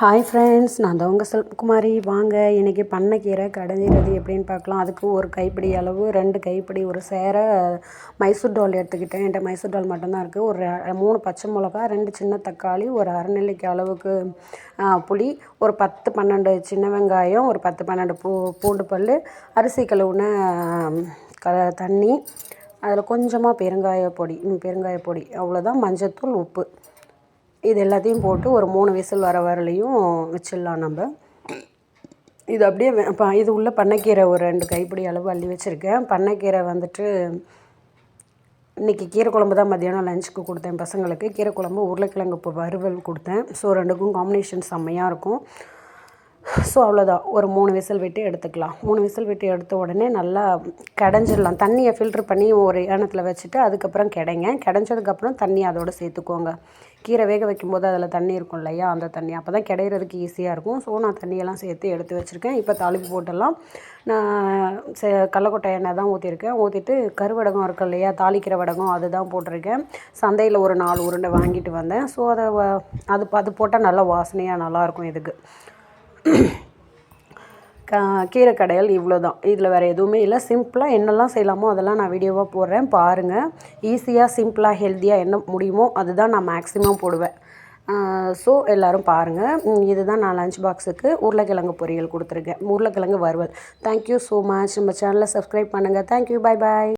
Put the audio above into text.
Hi friends நான் தான் உங்கள் செல்வகுமாரி வாங்க இன்றைக்கி பண்ணைக்கீரை கடைஞ்சிறது எப்படின்னு பார்க்கலாம். அதுக்கு ஒரு கைப்பிடி அளவு ரெண்டு கைப்பிடி ஒரு சேர மைசூர் டால் எடுத்துக்கிட்டேன். என்கிட்ட மைசூர் டால் மட்டும்தான் இருக்குது ஒரு மூணு பச்சை மிளகா ரெண்டு சின்ன தக்காளி ஒரு அரைநிலைக்கு அளவுக்கு புளி ஒரு பத்து பன்னெண்டு சின்ன வெங்காயம் ஒரு பத்து பன்னெண்டு பூ பூண்டு பல் அரிசி கழுவுன க தண்ணி அதில் கொஞ்சமாக பெருங்காய பொடி பெருங்காய பொடி அவ்வளோதான் மஞ்சத்தூள் உப்பு. இது எல்லாத்தையும் போட்டு ஒரு மூணு விசில் வர வரலையும் வச்சிடலாம் நம்ம. இது அப்படியே இது உள்ள பண்ணைக்கீரை ஒரு ரெண்டு கைப்பிடி அளவு அள்ளி வச்சுருக்கேன். பண்ணைக்கீரை வந்துட்டு இன்றைக்கி கீரை குழம்பு தான் மத்தியானம் லஞ்சுக்கு கொடுத்தேன் பசங்களுக்கு. கீரை குழம்பு உருளைக்கிழங்கு இப்போ வறுவல் கொடுத்தேன். ஸோ ரெண்டுக்கும் காம்பினேஷன் செம்மையாக இருக்கும். ஸோ அவ்வளோதான் ஒரு மூணு விசில் விட்டு எடுத்துக்கலாம். மூணு விசில் விட்டு எடுத்த உடனே நல்லா கடைஞ்சிடலாம். தண்ணியை ஃபில்ட்ரு பண்ணி ஒரு ஏனத்தில் வச்சுட்டு அதுக்கப்புறம் கிடைங்க. கிடைஞ்சதுக்கப்புறம் தண்ணி அதோட சேர்த்துக்கோங்க. கீரை வேக வைக்கும்போது அதில் தண்ணி இருக்கும் இல்லையா? அந்த தண்ணி. அப்போ தான் கிடையிறதுக்கு ஈஸியாக இருக்கும். ஸோ நான் தண்ணியெல்லாம் சேர்த்து எடுத்து வச்சுருக்கேன். இப்போ தாளிப்பு போட்டெல்லாம் நான் செ கடலக்கொட்டை எண்ணெய் தான் ஊற்றிருக்கேன் ஊற்றிட்டு கருவடகம் இருக்கு இல்லையா? தாளிக்கிற வடகம் அதுதான் போட்டிருக்கேன். சந்தையில் ஒரு நாலு உருண்டை வாங்கிட்டு வந்தேன். ஸோ அதை வ- அது அது போட்டால் நல்லா வாசனையாக நல்லாயிருக்கும் இதுக்கு. க கீரை கடையல் இவ்வளோ தான் இதில் வேறு எதுவுமே இல்லை. சிம்பிளாக என்னெல்லாம் செய்யலாமோ அதெல்லாம் நான் வீடியோவாக போடுறேன். பாருங்கள் ஈஸியாக சிம்பிளாக ஹெல்த்தியாக என்ன முடியுமோ அதுதான் நான் மேக்ஸிமம் போடுவேன். ஸோ எல்லோரும் பாருங்கள் இதுதான் நான் லஞ்ச் பாக்ஸுக்கு உருளைக்கிழங்கு பொரியல் கொடுத்துருக்கேன். உருளைக்கிழங்கு வறுவல். தேங்க்யூ ஸோ மச் நம்ம சேனலை சப்ஸ்கிரைப் பண்ணுங்கள் தேங்க்யூ பாய் பாய்